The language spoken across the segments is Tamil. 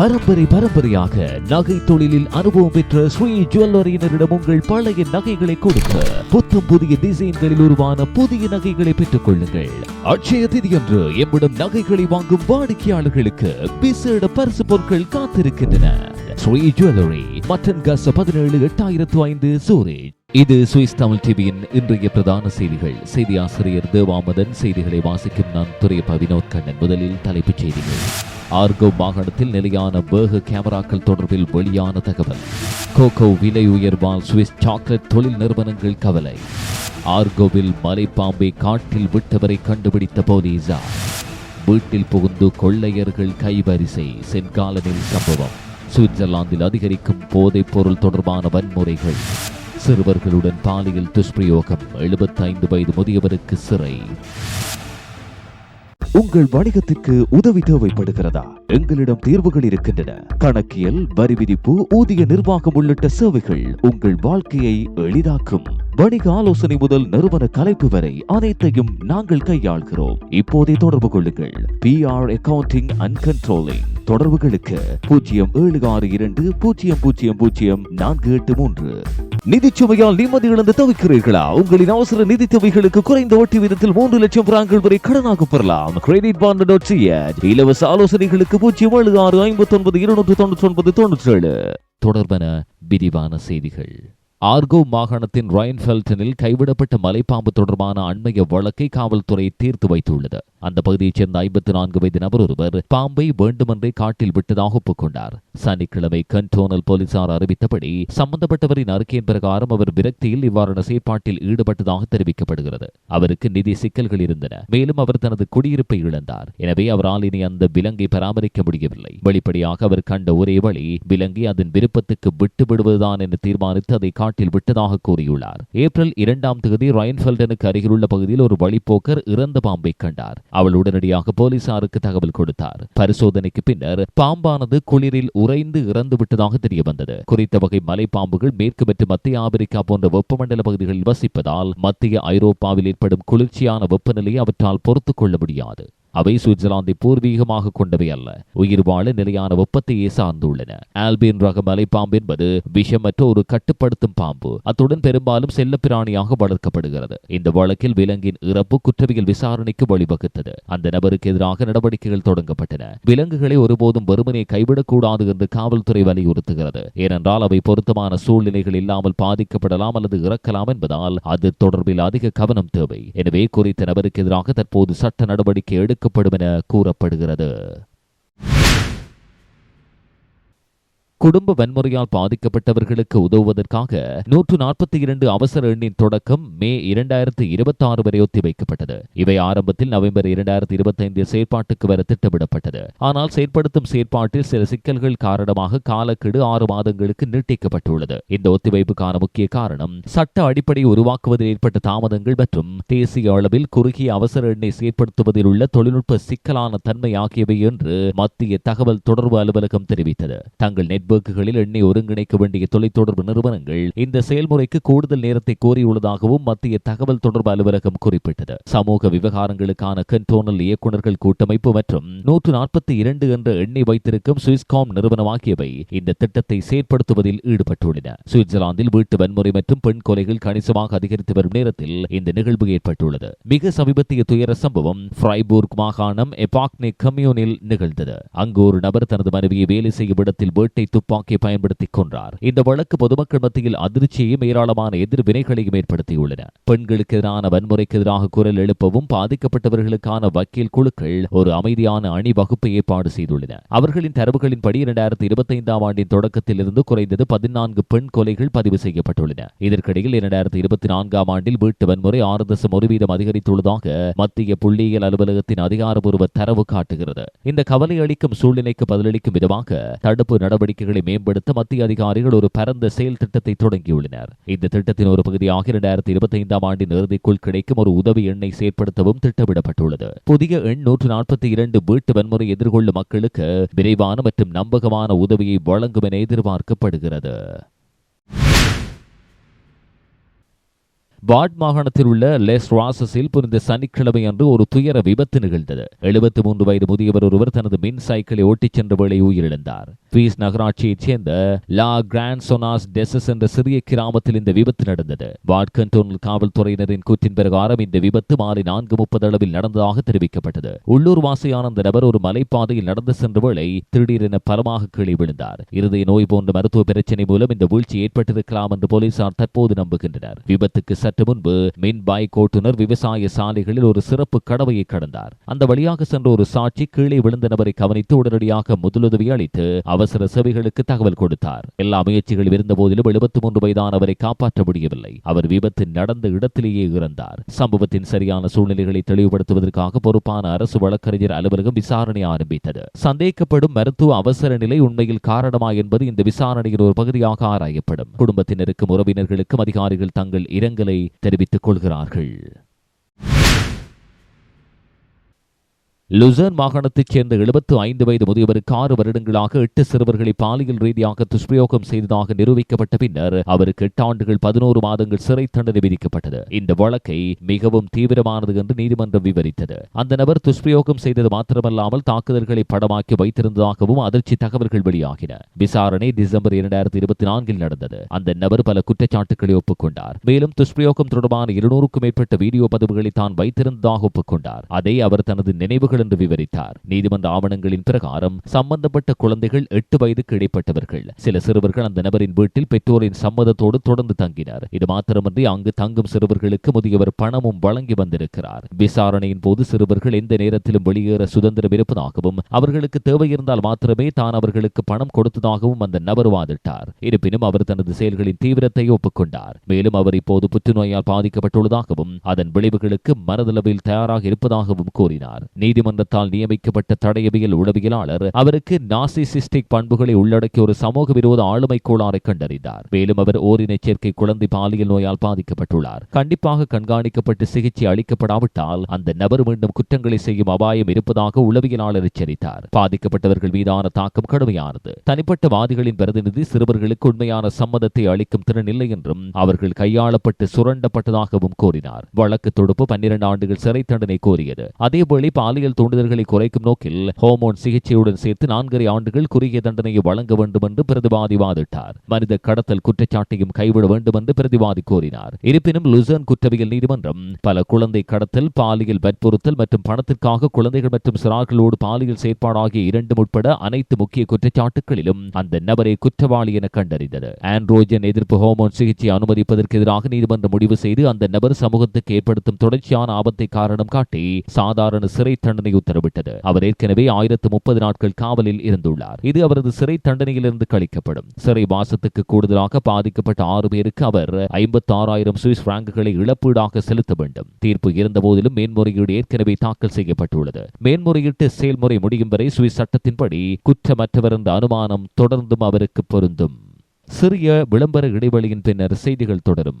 பரம்பரை பரம்பரையாக நகை தொழிலில் அனுபவம் பெற்ற ஸ்ரீ ஜுவல்லரியினரிடம் உங்கள் பழைய நகைகளை கொடுக்க புத்தம் புதிய டிசைன்களில் உருவான புதிய நகைகளை பெற்றுக் கொள்ளுங்கள். அட்சய திதியன்று எம்மிடம் நகைகளை வாங்கும் வாடிக்கையாளர்களுக்கு விசேட பரிசு பொருட்கள் காத்திருக்கின்றன. ஸ்ரீ ஜுவல்லரி மட்டன் கஸ் பதினேழு எட்டாயிரத்து ஐந்து சூரேஜ். இது சுவிஸ் தமிழ் டிவியின் இன்றைய பிரதான செய்திகள். செய்தி ஆசிரியர் தேவாமதன் செய்திகளை வாசிக்கும் நான் துறை வினோத் கண்ணன். முதலில் தலைப்புச் செய்திகள். ஆர்கோ மாகாணத்தில் நிலையான வேக கேமராக்கள் தொடர்பில் வெளியான தகவல். கோகோ விலை உயர்வால் சுவிஸ் சாக்லேட் தொழில் நிறுவனங்கள் கவலை. ஆர்கோவில் மலைப்பாம்பை காட்டில் விட்டவரை கண்டுபிடித்த போலீசார். வீட்டில் புகுந்து கொள்ளையர்கள் கைவரிசை சென்காலனில் சம்பவம். சுவிட்சர்லாந்தில் அதிகரிக்கும் போதைப் பொருள் தொடர்பான வன்முறைகள். சிறுவர்களுடன் பாலியல் துஷ்பிரயோகம். எழுபத்தைந்து வயது முதியவருக்கு சிறை. உங்கள் வணிகத்திற்கு உதவி தேவைப்படுகிறதா? எங்களிடம் தீர்வுகள் இருக்கின்றன. கணக்கியல் வரி விதிப்பு ஊதிய நிர்வாகம் உள்ளிட்ட சேவைகள் உங்கள் வாழ்க்கையை எளிதாக்கும். வணிக ஆலோசனை முதல் நிறுவன கலைப்பு வரை அனைத்தையும் நாங்கள் கையாள்கிறோம். இப்போதே தொடர்பு கொள்ளுங்கள். P R accounting and controlling தொடர்புகளுக்கு பூஜ்ஜியம் ஏழு ஆறு இரண்டு பூஜ்ஜியம் பூஜ்ஜியம் பூஜ்ஜியம் நான்கு எட்டு மூன்று. நிதிச்சுமையால் நிம்மதி இழந்து தவிக்கிறீர்களா? உங்களின் அவசர நிதி தேவைகளுக்கு குறைந்த வட்டி விதத்தில் மூன்று லட்சம் பிராங்கள் வரை கடனாக பெறலாம். கிரெடிட் பாண்ட் டாட் இலவச ஆலோசனைகளுக்கு பூஜ்ஜியம் ஏழு ஆறு ஐம்பத்தி ஒன்பது இருநூற்று தொண்ணூற்றி ஒன்பது தொண்ணூற்றி ஏழு தொடர்பன விரிவான செய்திகள். ஆர்கோ மாகாணத்தின் ரயன்ஃபெல்டனில் கைவிடப்பட்ட மலைப்பாம்பு தொடர்பான அண்மைய வழக்கை காவல்துறை தீர்த்து வைத்துள்ளது. அந்த பகுதியைச் சேர்ந்த ஐம்பத்தி நான்கு வயது நபர் ஒருவர் பாம்பை வேண்டுமென்றே காட்டில் விட்டதாக ஒப்புக்கொண்டார். சனிக்கிழமை கண்டோனல் போலீசார் அறிவித்தபடி சம்பந்தப்பட்டவரின் அறிக்கையின் பிரகாரம் அவர் விரக்தியில் இவ்வாறான செயற்பாட்டில் ஈடுபட்டதாக தெரிவிக்கப்படுகிறது. அவருக்கு நிதி சிக்கல்கள் இருந்தன. மேலும் அவர் தனது குடியிருப்பை இழந்தார். எனவே அவரால் இனி அந்த விலங்கை பராமரிக்க முடியவில்லை. வெளிப்படையாக அவர் கண்ட ஒரே வழி விலங்கை அதன் விருப்பத்துக்கு விட்டுவிடுவதுதான் என தீர்மானித்து அதை நாட்டில் விட்டதாக கூறியுள்ளார். ஏப்ரல் இரண்டாம் தேதி ரயன்ஃபெல்டனுக்கு அருகிலுள்ள பகுதியில் ஒரு வழிப்போக்கர் இறந்த பாம்பை கண்டார். அவள் உடனடியாக போலீசாருக்கு தகவல் கொடுத்தார். பரிசோதனைக்கு பின்னர் பாம்பானது குளிரில் உறைந்து இறந்து விட்டதாக தெரிய வந்தது குறித்த வகை மலைப்பாம்புகள் மேற்கு மற்றும் மத்திய ஆப்பிரிக்கா போன்ற வெப்பமண்டல பகுதிகளில் வசிப்பதால் மத்திய ஐரோப்பாவில் ஏற்படும் குளிர்ச்சியான வெப்பநிலையை அவற்றால் பொறுத்துக் கொள்ள முடியாது. அவை சுவிட்சர்லாந்தை பூர்வீகமாக கொண்டவை அல்ல. உயிர் வாழ நிலையான வெப்பத்தையே சார்ந்துள்ளன ஆல்பின் ரக மலைப்பாம்பு என்பது விஷமற்ற ஒரு கட்டுப்படுத்தும் பாம்பு. அத்துடன் பெரும்பாலும் செல்லப்பிராணியாக வளர்க்கப்படுகிறது. இந்த வழக்கில் விலங்கின் இறப்பு குற்றவியல் விசாரணைக்கு வழிவகுத்தது. அந்த நபருக்கு எதிராக நடவடிக்கைகள் தொடங்கப்பட்டன. விலங்குகளை ஒருபோதும் வறுமனை கைவிடக்கூடாது என்று காவல்துறை வலியுறுத்துகிறது. ஏனென்றால் அவை பொருத்தமான சூழ்நிலைகள் இல்லாமல் பாதிக்கப்படலாம் அல்லது இறக்கலாம் என்பதால் அது தொடர்பில் அதிக கவனம் தேவை. எனவே குறித்த நபருக்கு எதிராக தற்போது சட்ட நடவடிக்கை எடுக்க எடுக்கப்படும் என கூறப்படுகிறது. குடும்ப வன்முறையால் பாதிக்கப்பட்டவர்களுக்கு உதவுவதற்காக நூற்று நாற்பத்தி இரண்டு அவசர எண்ணின் தொடக்கம் மே இரண்டாயிரத்து இருபத்தி ஆறு வரை ஒத்திவைக்கப்பட்டது இவை ஆரம்பத்தில் நவம்பர் இரண்டாயிரத்து இருபத்தி ஐந்தில் செயற்பாட்டுக்கு வர திட்டமிடப்பட்டது. ஆனால் செயற்படுத்தும் செயற்பாட்டில் சில சிக்கல்கள் காரணமாக காலக்கெடு ஆறு மாதங்களுக்கு நீட்டிக்கப்பட்டுள்ளது. இந்த ஒத்திவைப்புக்கான முக்கிய காரணம் சட்ட அடிப்படை உருவாக்குவதில் ஏற்பட்ட தாமதங்கள் மற்றும் தேசிய அளவில் குறுகிய அவசர எண்ணை செயற்படுத்துவதில் உள்ள தொழில்நுட்ப சிக்கலான தன்மை ஆகியவை என்று மத்திய தகவல் தொடர்பு அலுவலகம் தெரிவித்தது. தங்கள் நெட் நெட்வொர்க்குகளில் எண்ணெய் ஒருங்கிணைக்க வேண்டிய தொலைத்தொடர்பு நிறுவனங்கள் இந்த செயல்முறைக்கு கூடுதல் நேரத்தை கோரியுள்ளதாகவும் மத்திய தகவல் தொடர்பு அலுவலகம் குறிப்பிட்டது. சமூக விவகாரங்களுக்கான கண்டோனல் இயக்குநர்கள் கூட்டமைப்பு மற்றும் நூற்று நாற்பத்தி இரண்டு என்ற எண்ணெய் வைத்திருக்கும் சுவிஸ்காம் நிறுவனம் ஆகியவை இந்த திட்டத்தை செயற்படுத்துவதில் ஈடுபட்டுள்ளன. சுவிட்சர்லாந்தில் வீட்டு வன்முறை மற்றும் பெண் கொலைகள் கணிசமாக அதிகரித்து வரும் நேரத்தில் இந்த நிகழ்வு ஏற்பட்டுள்ளது. மிக சமீபத்திய துயர சம்பவம் ஃப்ரைபூர்க் மாகாணம் எபாக்னே கம்யூனில் நிகழ்ந்தது. அங்கு ஒரு நபர் தனது மனைவியை வேலை செய்யும் இடத்தில் வேட்டை துப்பாக்கியை பயன்படுத்தி கொன்றார். இந்த வழக்கு பொதுமக்கள் மத்தியில் அதிர்ச்சியையும் ஏராளமான எதிர்வினைகளையும் ஏற்படுத்தியுள்ளன. பெண்களுக்கு எதிரான வன்முறைக்கு எதிராக குரல் எழுப்பவும் பாதிக்கப்பட்டவர்களுக்கான வக்கீல் குழுக்கள் ஒரு அமைதியான அணிவகுப்பை ஏற்பாடு செய்துள்ளன. அவர்களின் தரவுகளின்படி இரண்டாயிரத்தி இருபத்தைந்தாம் ஆண்டின் தொடக்கத்தில் இருந்து குறைந்தது பதினான்கு பெண் கொலைகள் பதிவு செய்யப்பட்டுள்ளன. இதற்கிடையில் இரண்டாயிரத்தி இருபத்தி நான்காம் ஆண்டில் வீட்டு வன்முறை ஆறு தசம் ஒரு வீதம் அதிகரித்துள்ளதாக மத்திய புள்ளியியல் அலுவலகத்தின் அதிகாரப்பூர்வ தரவு காட்டுகிறது. இந்த கவலை அளிக்கும் சூழ்நிலைக்கு பதிலளிக்கும் விதமாக தடுப்பு நடவடிக்கைகள் நடவடிக்கைகளை மேம்படுத்த மத்திய அதிகாரிகள் ஒரு பரந்த செயல் திட்டத்தை தொடங்கியுள்ளனர். இந்த திட்டத்தின் ஒரு பகுதியாக இரண்டாயிரத்தி இருபத்தி ஐந்தாம் ஆண்டின் இறுதிக்குள் கிடைக்கும் ஒரு உதவி எண்ணை செயற்படுத்தவும் திட்டமிடப்பட்டுள்ளது. புதிய எண் நூற்று நாற்பத்தி இரண்டு வீட்டு வன்முறை எதிர்கொள்ளும் மக்களுக்கு விரைவான மற்றும் நம்பகமான உதவியை வழங்கும் என எதிர்பார்க்கப்படுகிறது. வாட் மாகாணத்தில் உள்ள லெஸ் ராசஸில் புரிந்த சனிக்கிழமை அன்று ஒரு துயர விபத்து நிகழ்ந்தது. எழுபத்தி மூன்று வயது முதியவர் ஒருவர் தனது மின் சைக்கிளை ஓட்டிச் சென்ற வேளை உயிரிழந்தார். பீஸ் நகராட்சியைச் சேர்ந்த லா கிராண்ட் டெசஸ் என்ற சிறிய கிராமத்தில் இந்த விபத்து நடந்தது. வாட் கண்டோனல் காவல்துறையினரின் கூற்றின் பிரகாரம் இந்த விபத்து மாலை நான்கு முப்பது அளவில் நடந்ததாக தெரிவிக்கப்பட்டது. உள்ளூர் வாசியான அந்த நபர் ஒரு மலைப்பாதையில் நடந்து சென்ற வேளை திடீரென பலமாக கீழே விழுந்தார். இருதய நோய் போன்ற மருத்துவ பிரச்சனை மூலம் இந்த வீழ்ச்சி ஏற்பட்டிருக்கலாம் என்று போலீசார் தற்போது நம்புகின்றனர். விபத்துக்கு சற்று முன்பு மின் பைக் ஓட்டுநர் விவசாய சாலைகளில் ஒரு சிறப்பு கடவையை கடந்தார். அந்த வழியாக சென்ற ஒரு சாட்சி கீழே விழுந்த நபரை கவனித்து உடனடியாக முதலுதவி அளித்து அவசர சேவைகளுக்கு தகவல் கொடுத்தார். எல்லா முயற்சிகளும் இருந்த போதிலும் எழுபத்தி மூன்று வயதானவரை காப்பாற்ற முடியவில்லை. அவர் விபத்து நடந்த இடத்திலேயே இறந்தார். சம்பவத்தின் சரியான சூழ்நிலைகளை தெளிவுபடுத்துவதற்காக பொறுப்பான அரசு வழக்கறிஞர் அலுவலகம் விசாரணை ஆரம்பித்தது. சந்தேகப்படும் மருத்துவ அவசர நிலை உண்மையில் காரணமா என்பது இந்த விசாரணையின் ஒரு பகுதியாக ஆராயப்படும். குடும்பத்தினருக்கும் உறவினர்களுக்கும் அதிகாரிகள் தங்கள் இரங்கலை தெரிவித்துக் கொள்கிறார்கள். லுசர்ன் மாகாணத்தைச் சேர்ந்த எழுபத்து ஐந்து வயது முதியவருக்கு ஆறு வருடங்களாக எட்டு சிறுவர்களை பாலியல் ரீதியாக துஷ்பிரயோகம் செய்ததாக நிரூபிக்கப்பட்ட பின்னர் அவருக்கு எட்டு ஆண்டுகள் பதினோரு மாதங்கள் சிறை தண்டனை விதிக்கப்பட்டது. இந்த வழக்கை மிகவும் தீவிரமானது என்று நீதிமன்றம் விவரித்தது. அந்த நபர் துஷ்பிரயோகம் செய்தது மாத்திரமல்லாமல் தாக்குதல்களை படமாக்கி வைத்திருந்ததாகவும் அதிர்ச்சி தகவல்கள் வெளியாகின. விசாரணை டிசம்பர் இரண்டாயிரத்தி இருபத்தி நான்கில் நடந்தது. அந்த நபர் பல குற்றச்சாட்டுகளை ஒப்புக்கொண்டார். மேலும் துஷ்பிரயோகம் தொடர்பான இருநூறுக்கும் மேற்பட்ட வீடியோ பதிவுகளை தான் வைத்திருந்ததாக ஒப்புக்கொண்டார். அதை அவர் தனது நினைவுகள் என்று விவரித்தார். நீதிமன்ற ஆவணங்களின் பிரகாரம் சம்பந்தப்பட்ட குழந்தைகள் எட்டு வயதுக்கு இடைப்பட்டவர்கள். சில சிறுவர்கள் அந்த நபரின் வீட்டில் பெற்றோரின் சம்மதத்தோடு தொடர்ந்து தங்கினர். இது மாத்திரமன்றி அங்கு தங்கும் சிறுவர்களுக்கு முதியவர் பணமும் வழங்கி வந்திருக்கிறார். விசாரணையின் போது சிறுவர்கள் எந்த நேரத்திலும் வெளியேற சுதந்திரம் இருப்பதாகவும் அவர்களுக்கு தேவையிருந்தால் மாத்திரமே தான் அவர்களுக்கு பணம் கொடுத்ததாகவும் அந்த நபர் வாதிட்டார். இருப்பினும் அவர் தனது செயல்களின் தீவிரத்தை ஒப்புக்கொண்டார். மேலும் அவர் இப்போது புற்றுநோயால் பாதிக்கப்பட்டுள்ளதாகவும் அதன் விளைவுகளுக்கு மனதளவில் தயாராக இருப்பதாகவும் கூறினார். நீதிமன்ற நீதிமன்றத்தால் நியமிக்கப்பட்ட தடயவியல் உளவியலாளர் அவருக்கு நாசிசிஸ்டிக் பண்புகளை உள்ளடக்கிய ஒரு சமூக விரோத ஆளுமை கோளாறை கண்டறிந்தார். மேலும் அவர் ஓரின சேர்க்கை குழந்தை பாலியல் நோயால் பாதிக்கப்பட்டுள்ளார். கண்டிப்பாக கண்காணிக்கப்பட்டு சிகிச்சை அளிக்கப்படாவிட்டால் அந்த நபர் மீண்டும் குற்றங்களை செய்யும் அபாயம் இருப்பதாக உளவியலாளர் எச்சரித்தார். பாதிக்கப்பட்டவர்கள் மீதான தாக்கம் கடுமையானது. தனிப்பட்ட வாதிகளின் பிரதிநிதி சிறுவர்களுக்கு உண்மையான சம்மதத்தை அளிக்கும் திறன் இல்லை என்றும் அவர்கள் கையாளப்பட்டு சுரண்டப்பட்டதாகவும் கூறினார். வழக்கு தொடுப்பு பன்னிரண்டு ஆண்டுகள் சிறை தண்டனை கோரியது. அதேபோல பாலியல் தூண்டுதல்களை குறைக்கும் நோக்கில் ஹோமோன் சிகிச்சையுடன் சேர்த்து நான்கரை ஆண்டுகள் குறுகிய தண்டனையை வழங்க வேண்டும் என்று பிரதிவாதி வாதிட்டார். மனித கடத்தல் குற்றச்சாட்டையும் கைவிட வேண்டும் என்று பிரதிவாதி கோரினார் இருப்பினும் லுசன் குற்றவியல் நீதிமன்றம் பல குழந்தை கடத்தல் பாலியல் வற்புறுத்தல் மற்றும் பணத்திற்காக குழந்தைகள் மற்றும் சிறார்களோடு பாலியல் செயற்பாடு ஆகிய இரண்டும் உட்பட அனைத்து முக்கிய குற்றச்சாட்டுகளிலும் அந்த நபரை குற்றவாளி என கண்டறிந்தது. ஆண்ட்ரோஜன் எதிர்ப்பு ஹோமோன் சிகிச்சை அனுமதிப்பதற்கு எதிராக நீதிமன்றம் முடிவு செய்து அந்த நபர் சமூகத்துக்கு ஏற்படுத்தும் தொடர்ச்சியான ஆபத்தை காரணம் காட்டி சாதாரண சிறை தண்டனை உத்தரவிட்டது. அவர் ஏற்கனவே ஆயிரத்து முப்பது நாட்கள் காவலில் இருந்துள்ளார். இது அவரது சிறை தண்டனையிலிருந்து கழிக்கப்படும். சிறை வாசத்துக்கு கூடுதலாக பாதிக்கப்பட்ட ஆறு பேருக்கு அவர் ஐம்பத்தி ஆறாயிரம் சுவிஸ் பிராங்குகளை இழப்பீடாக செலுத்த வேண்டும். தீர்ப்பு இருந்தபோதிலும் மேன்முறையீடு ஏற்கனவே தாக்கல் செய்யப்பட்டுள்ளது. மேன்முறையீட்டு செயல்முறை முடியும் வரை சுவிஸ் சட்டத்தின்படி குற்றமற்றவர் என்ற அனுமானம் தொடர்ந்தும் அவருக்கு பொருந்தும். சிறிய விளம்பர இடைவெளியின் பின்னர் செய்திகள் தொடரும்.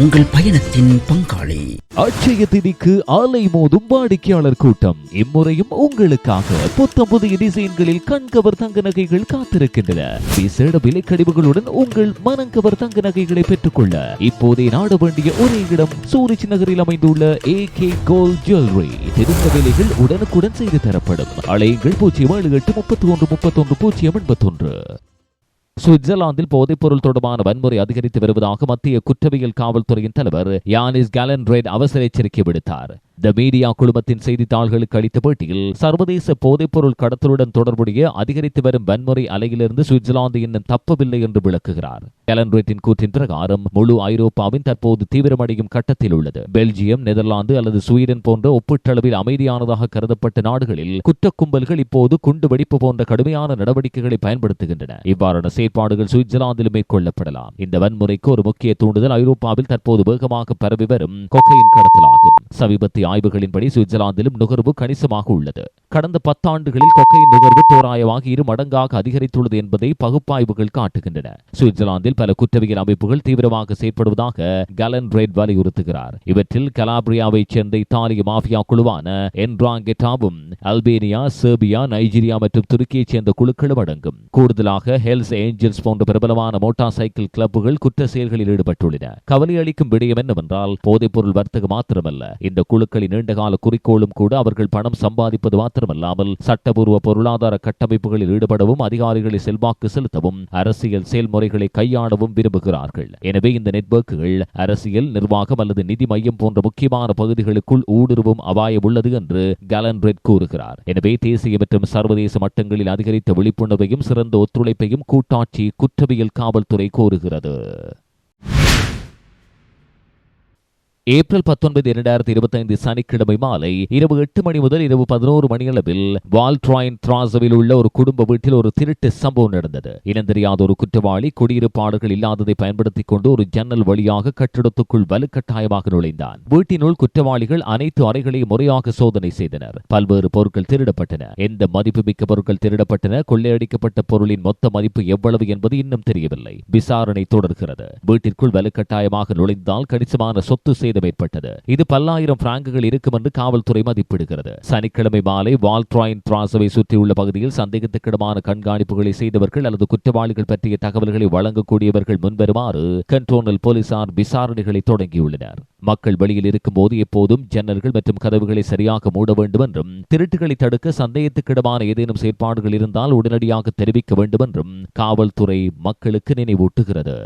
உங்கள் பயணத்தின் பங்காளி. அட்சய திதிக்கு ஆலை மோதும் வாடிக்கையாளர் கூட்டம். இம்முறையும் உங்களுக்காக புத்தம் புதிய டிசைன்களில் கண்கவர் தங்க நகைகள் காத்திருக்கின்றன. விசேட விலைக்கழிவுகளுடன் உங்கள் மனங்கவர் தங்க நகைகளை பெற்றுக்கொள்ள இப்போதே நாட வேண்டிய ஒரே இடம் சூரிச் நகரில் அமைந்துள்ள ஏ கே கோல்ட் ஜுவல்லரி திருத்த விலைகள் உடனுக்குடன் செய்து தரப்படும். அலையுங்கள் பூஜ்ஜியம் ஏழு எட்டு முப்பத்தி ஒன்று முப்பத்தொன்று பூஜ்ஜியம் எண்பத்தொன்று. சுவிட்சர்லாந்தில் போதைப்பொருள் தொடர்பான வன்முறை அதிகரித்து வருவதாக மத்திய குற்றவியல் காவல்துறையின் தலைவர் யானிஸ் கேலன்ரேட் அவசர எச்சரிக்கை விடுத்தார். த மீடியா குழுமத்தின் செய்தித்தாள்களுக்கு அளித்த பேட்டியில் சர்வதேச போதைப்பொருள் கடத்தலுடன் தொடர்புடைய அதிகரித்து வரும் வன்முறை அலையிலிருந்து சுவிட்சர்லாந்து இன்னும் தப்பவில்லை என்று விளக்குகிறார். கேலன்ரேட்டின் கூற்றின் பிரகாரம் முழு ஐரோப்பாவின் தற்போது தீவிரமடையும் கட்டத்தில் உள்ளது. பெல்ஜியம் நெதர்லாந்து அல்லது ஸ்வீடன் போன்ற ஒப்பீட்டளவில் அமைதியானதாக கருதப்பட்ட நாடுகளில் குற்ற கும்பல்கள் இப்போது குண்டு வெடிப்பு போன்ற கடுமையான நடவடிக்கைகளை பயன்படுத்துகின்றன. இவ்வாறான செயற்பாடுகள் சுவிட்சர்லாந்தில் மேற்கொள்ளப்படலாம். இந்த வன்முறைக்கு ஒரு முக்கிய தூண்டுதல் ஐரோப்பாவில் தற்போது வேகமாக பரவி வரும் கொக்கையின் கடத்தலாகும். சமீபத்திய ஆய்வுகளின்படி சுவிட்சர்லாந்திலும் நுகர்வு கணிசமாக உள்ளது. கடந்த பத்தாண்டுகளில் கொக்கையின் நுகர்வு தோராயமாக இரு மடங்காக அதிகரித்துள்ளது என்பதை பகுப்பாய்வுகள் காட்டுகின்றன. சுவிட்சர்லாந்தில் பல குற்றவியல் அமைப்புகள் தீவிரமாக செயற்படுவதாக கலன் ரெட் வலியுறுத்துகிறார். இவற்றில் கலாபிரியாவைச் சேர்ந்த இத்தாலிய மாஃபியா குழுவான என்ராங்கெட்டாவும் அல்பேனியா சேர்பியா நைஜீரியா மற்றும் துருக்கியைச் சேர்ந்த குழுக்களும் அடங்கும். கூடுதலாக ஹெல்ஸ் ஏஞ்சல்ஸ் போன்ற பிரபலமான மோட்டார் சைக்கிள் கிளப்புகள் குற்ற செயல்களில் ஈடுபட்டுள்ளன. கவலை அளிக்கும் விடயம் என்னவென்றால் போதைப்பொருள் வர்த்தகம் மாத்திரமல்ல. இந்த குழுக்களின் நீண்டகால குறிக்கோளும் கூட அவர்கள் பணம் சம்பாதிப்பது மாத்திரமல்லாமல் சட்டபூர்வ பொருளாதார கட்டமைப்புகளில் ஈடுபடவும் அதிகாரிகளை செல்வாக்கு செலுத்தவும் அரசியல் செயல்முறைகளை காணவும் விரும்புகிறார்கள். எனவே இந்த நெட்வொர்க்குகள் அரசியல் நிர்வாகம் அல்லது நிதி மையம் போன்ற முக்கியமான பகுதிகளுக்குள் ஊடுருவும் அபாயம் உள்ளது என்று கலன் ரெட் கூறுகிறார். எனவே தேசிய மற்றும் சர்வதேச மட்டங்களில் அதிகரித்த விழிப்புணர்வையும் சிறந்த ஒத்துழைப்பையும் கூட்டாட்சி குற்றவியல் காவல்துறை கோருகிறது ஏப்ரல் பத்தொன்பது இரண்டாயிரத்தி இருபத்தைந்து சனிக்கிழமை மாலை இரவு எட்டு மணி முதல் இரவு பதினோரு மணியளவில் வால்ட்ராயின் திராசவில் உள்ள ஒரு குடும்ப வீட்டில் ஒரு திருட்டு சம்பவம் நடந்தது. இனந்தெரியாத ஒரு குற்றவாளி குடியிருப்பாளர்கள் இல்லாததை பயன்படுத்திக் கொண்டு ஒரு ஜன்னல் வழியாக கட்டிடத்துக்குள் வலுக்கட்டாயமாக நுழைந்தான். வீட்டினுள் குற்றவாளிகள் அனைத்து அறைகளையும் முறையாக சோதனை செய்தனர். பல்வேறு பொருட்கள் திருடப்பட்டன. எந்த மதிப்புமிக்க பொருட்கள் திருடப்பட்டன? கொள்ளையடிக்கப்பட்ட பொருளின் மொத்த மதிப்பு எவ்வளவு என்பது இன்னும் தெரியவில்லை. விசாரணை தொடர்கிறது. வீட்டிற்குள் வலுக்கட்டாயமாக நுழைந்தால் கணிசமான சொத்து சேதம் ஏற்பட்டது. இது பல்லாயிரம் பிராங்குகள் இருக்கும் என்று காவல்துறை மதிப்பிடுகிறது. சனிக்கிழமை மாலை வால்ட்ராயின் பிராசவை சுற்றியுள்ள பகுதியில் சந்தேகத்துக்கிடமான கண்காணிப்புகளை செய்தவர்கள் அல்லது குற்றவாளிகள் பற்றிய தகவல்களை வழங்கக்கூடியவர்கள் முன்வருமாறு கண்ட்ரோனல் போலீசார் விசாரணைகளை தொடங்கியுள்ளனர். மக்கள் வெளியில் இருக்கும்போது எப்போதும் ஜன்னல்கள் மற்றும் கதவுகளை சரியாக மூட வேண்டும் என்றும் திருட்டுகளை தடுக்க சந்தேகத்துக்கிடமான ஏதேனும் செயற்பாடுகள் இருந்தால் உடனடியாக தெரிவிக்க வேண்டும் என்றும் காவல்துறை மக்களுக்கு நினைவூட்டுகிறது.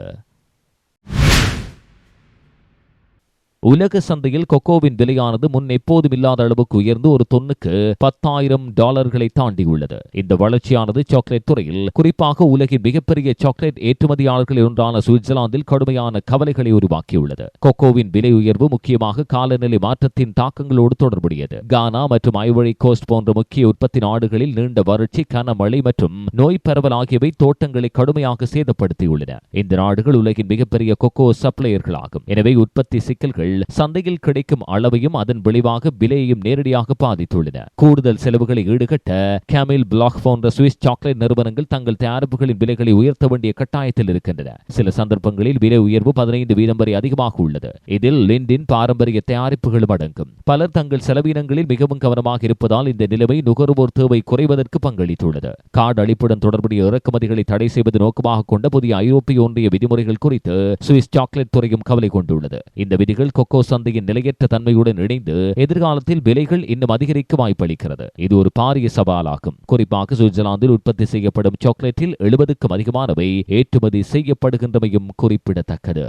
உலக சந்தையில் கொக்கோவின் விலையானது முன் எப்போதும் இல்லாத அளவுக்கு உயர்ந்து ஒரு தொன்னுக்கு பத்தாயிரம் டாலர்களை தாண்டியுள்ளது. இந்த வளர்ச்சியானது சாக்லேட் துறையில் குறிப்பாக உலகின் மிகப்பெரிய சாக்லேட் ஏற்றுமதியாளர்களில் ஒன்றான சுவிட்சர்லாந்தில் கடுமையான கவலைகளை உருவாக்கியுள்ளது. கொக்கோவின் விலை உயர்வு முக்கியமாக காலநிலை மாற்றத்தின் தாக்கங்களோடு தொடர்புடையது. கானா மற்றும் ஐவழி கோஸ்ட் போன்ற முக்கிய உற்பத்தி நாடுகளில் நீண்ட வறட்சி கனமழை மற்றும் நோய் பரவல் ஆகியவை தோட்டங்களை கடுமையாக சேதப்படுத்தியுள்ளன. இந்த நாடுகள் உலகின் மிகப்பெரிய கொக்கோ சப்ளையர்களாகும். எனவே உற்பத்தி சிக்கல்கள் சந்தையில் கிடைக்கும் அளவையும் அதன் விளைவாக விலையையும் நேரடியாக பாதித்துள்ளன. கூடுதல் செலவுகளை ஈடுகட்ட கேமில் பிளாக் போன்ற சுவிஸ் சாக்லேட் நிறுவனங்கள் தங்கள் தயாரிப்புகளின் விலைகளை உயர்த்த வேண்டிய கட்டாயத்தில் இருக்கின்றன. சில சந்தர்ப்பங்களில் விலை உயர்வு பதினைந்து வீதம் வரை அதிகமாக உள்ளது. இதில் லிண்டின் பாரம்பரிய தயாரிப்புகளும் அடங்கும். பலர் தங்கள் செலவினங்களில் மிகவும் கவனமாக இருப்பதால் இந்த நிலைமை நுகர்வோர் தேவை குறைவதற்கு பங்களித்துள்ளது. கார்டு அளிப்புடன் தொடர்புடைய இறக்குமதிகளை தடை செய்வது நோக்கமாக கொண்ட புதிய ஐரோப்பிய ஒன்றிய விதிமுறைகள் குறித்து சுவிஸ் சாக்லேட் துறையும் கவலை கொண்டுள்ளது. இந்த விதிகள் கொக்கோ சந்தையின் நிலையற்ற தன்மையுடன் இணைந்து எதிர்காலத்தில் விலைகள் இன்னும் அதிகரிக்க வாய்ப்பளிக்கிறது. இது ஒரு பாரிய சவாலாகும். குறிப்பாக சுவிட்சர்லாந்தில் உற்பத்தி செய்யப்படும் சாக்லேட்டில் எழுபதுக்கும் அதிகமானவை ஏற்றுமதி செய்யப்படுகின்றமையும் குறிப்பிடத்தக்கது.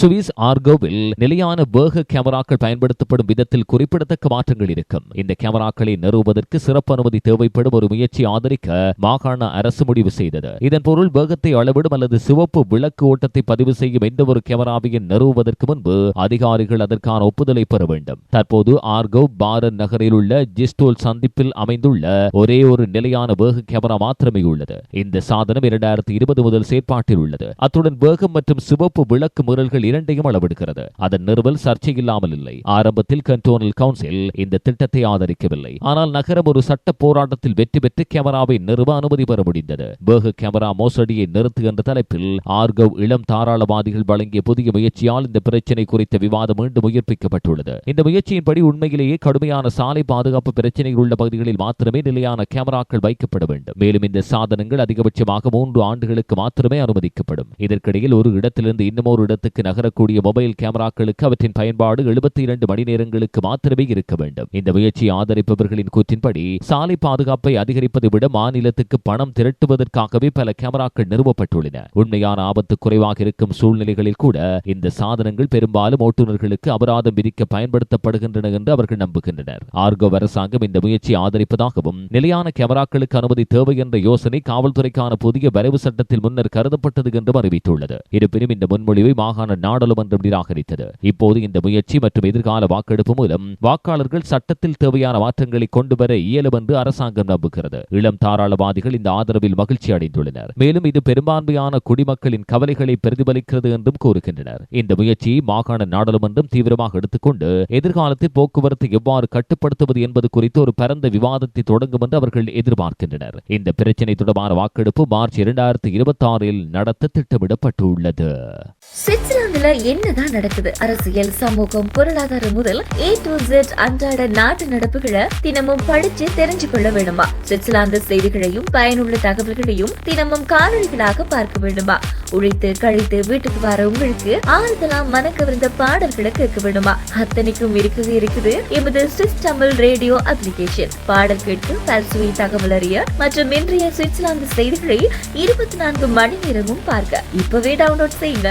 சுவிஸ் ஆர்கோவில் நிலையான வேக கேமராக்கள் பயன்படுத்தப்படும் விதத்தில் குறிப்பிடத்தக்க மாற்றங்கள் இருக்கும். இந்த கேமராக்களை நிறுவுவதற்கு சிறப்பு அனுமதி தேவைப்படும் ஒரு முயற்சி ஆதரிக்க மாகாண அரசு முடிவு செய்தது. இதன் பொருள் வேகத்தை அளவிடும் அல்லது சிவப்பு விளக்கு ஓட்டத்தை பதிவு செய்யும் எந்த ஒரு கேமராவையும் நிறுவுவதற்கு முன்பு அதிகாரிகள் அதற்கான ஒப்புதலை பெற வேண்டும். தற்போது ஆர்கோ பாரன் நகரில் உள்ள ஜிஸ்டோல் சந்திப்பில் அமைந்துள்ள ஒரே ஒரு நிலையான வேக கேமரா மாத்திரமே உள்ளது. இந்த சாதனம் இரண்டாயிரத்தி இருபது முதல் செயற்பாட்டில் உள்ளது. அத்துடன் வேகம் மற்றும் சிவப்பு விளக்கு முரல்கள் இரண்டையும் அளவெடுக்கிறது அதன் நிறுவல் சர்ச்சை இல்லாமல் இல்லை. ஆரம்பத்தில் கண்டோனல் கவுன்சில் இந்த திட்டத்தை ஆதரிக்கவில்லை. ஆனால் நகரம் ஒரு சட்ட போராட்டத்தில் வெற்றி பெற்று கேமராவை நிறுவ அனுமதி பெற முடிந்தது. பேகு கேமரா மோசடியை நிறுத்து என்ற தலைப்பில் ஆர்கவ் இளம் தாராளவாதிகள் வழங்கிய புதிய முயற்சியால் இந்த பிரச்சினை குறித்த விவாதம் மீண்டும் உயிர்ப்பிக்கப்பட்டுள்ளது. இந்த முயற்சியின்படி உண்மையிலேயே கடுமையான சாலை பாதுகாப்பு பிரச்சனைகள் உள்ள பகுதிகளில் மாத்திரமே நிலையான கேமராக்கள் வைக்கப்பட வேண்டும். மேலும் இந்த சாதனங்கள் அதிகபட்சமாக மூன்று ஆண்டுகளுக்கு மாத்திரமே அனுமதிக்கப்படும். இதற்கிடையில் ஒரு இடத்திலிருந்து இன்னமொரு இடத்துக்கு நகரக்கூடிய மொபைல் கேமராக்களுக்கு அவற்றின் பயன்பாடு எழுபத்தி இரண்டு மணி நேரங்களுக்கு மாத்திரமே இருக்க வேண்டும். இந்த முயற்சியை ஆதரிப்பவர்களின் கூற்றின்படி சாலை பாதுகாப்பை அதிகரிப்பதை விட மாநிலத்துக்கு பணம் திரட்டுவதற்காகவே பல கேமராக்கள் நிறுவப்பட்டுள்ளன. உண்மையான ஆபத்து குறைவாக இருக்கும் சூழ்நிலைகளில் கூட இந்த சாதனங்கள் பெரும்பாலும் ஓட்டுநர்களுக்கு அபராதம் விதிக்க பயன்படுத்தப்படுகின்றன என்று அவர்கள் நம்புகின்றனர். ஆர்கோ அரசாங்கம் இந்த முயற்சியை ஆதரிப்பதாகவும் நிலையான கேமராக்களுக்கு அனுமதி தேவை என்ற யோசனை காவல்துறைக்கான புதிய வரைவு சட்டத்தில் முன்னர் கருதப்பட்டது என்றும் அறிவித்துள்ளது. இருப்பினும் இந்த முன்மொழிவை மாகாண நாடாளுமன்றம் நிராகரித்தது இப்போது இந்த முயற்சி மற்றும் எதிர்கால வாக்கெடுப்பு மூலம் வாக்காளர்கள் சட்டத்தில் தேவையான மாற்றங்களை கொண்டு வர இயலும் என்று அரசாங்கம் நம்புகிறது. இளம் தாராளவாதிகள் இந்த ஆதரவில் மகிழ்ச்சி அடைந்துள்ளனர். மேலும் இது பெரும்பான்மையான குடிமக்களின் கவலைகளை பிரதிபலிக்கிறது என்றும் கூறுகின்றனர். இந்த முயற்சியை மாகாண நாடாளுமன்றம் தீவிரமாக எடுத்துக்கொண்டு எதிர்காலத்தில் போக்குவரத்தை எவ்வாறு கட்டுப்படுத்துவது என்பது குறித்து ஒரு பரந்த விவாதத்தை தொடங்கும் என்று அவர்கள் எதிர்பார்க்கின்றனர். இந்த பிரச்சினை தொடர்பான வாக்கெடுப்பு மார்ச் இரண்டாயிரத்தி இருபத்தி ஆறில் நடத்த திட்டமிடப்பட்டுள்ளது. சுவிட்சர்லாந்துல என்னதான் நடக்குது? அரசியல் சமூகம் பொருளாதாரம் முதல் ஏ டு ஜெட் அன்றாட நாட்டு நடப்புகளை தினமும் படிச்சு தெரிஞ்சு கொள்ள வேண்டுமா? சுவிட்சர்லாந்து செய்திகளையும் பயனுள்ள தகவல்களையும் தினமும் காணொளிகளாக பார்க்க வேண்டுமா? உழைத்து கழித்து வீட்டுக்கு வர உங்களுக்கு ஆறுதலா மனக்கவிருந்த பாடல்களை கேட்க வேண்டுமா? அத்தனைக்கும் இருக்குது இருக்குது எமது சுவிஸ் தமிழ் ரேடியோ அப்ளிகேஷன் பாடல் கேட்க பல்சுவை தகவல் அறிய மற்றும் இன்றைய சுவிட்சர்லாந்து செய்திகளை இருபத்தி நான்கு மணி நேரமும் பார்க்க. இப்பவே டவுன்லோட் செய்யுங்க.